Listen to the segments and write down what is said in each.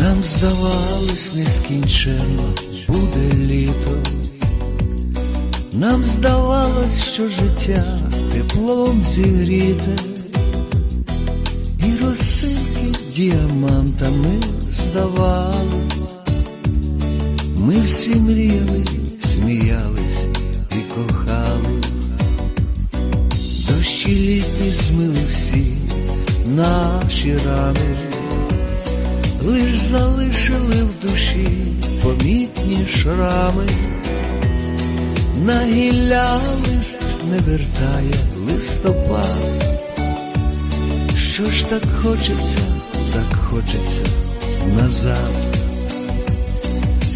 Нам здавалось нескінченно буде літо, нам здавалось, що життя теплом зігріте, і росинки діамантами здавались, ми всі мріяли, сміялись і кохали, дощі літні змили всі наші рани лиш залишили в душі помітні шрами, на гілля лист не вертає листопад. Що ж так хочеться, так хочеться назад.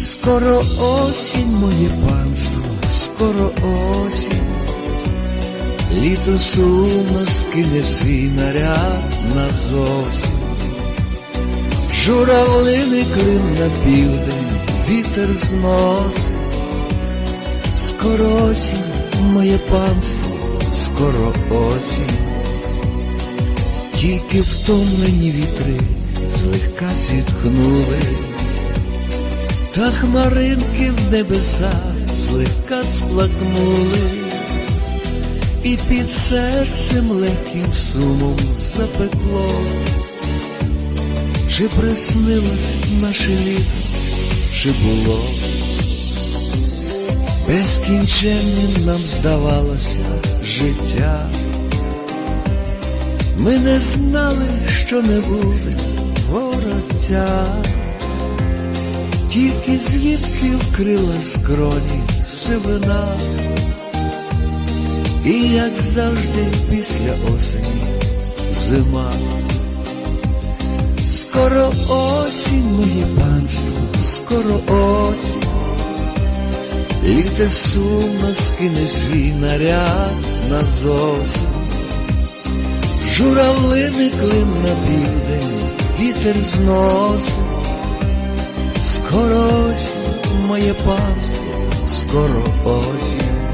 Скоро осінь, моє панство, скоро осінь, літо сумно скине свій наряд на зовсім. Журавлини клин на південь, вітер зносить. Скоро осінь, моє панство, скоро осінь. Тільки втомлені вітри злегка зітхнули, та хмаринки в небесах злегка сплакнули, і під серцем легким сумом запекло. Чи приснилось наше літо, чи було? Безкінченним нам здавалося життя. Ми не знали, що не буде вороття, тільки звідки вкрила скроні сивина, і як завжди після осені зима. Скоро осінь, моє панство, скоро осінь, літе сумно скине свій наряд назовсім. Журавлини клин на південь, вітер зносить. Скоро осінь, моє панство, скоро осінь.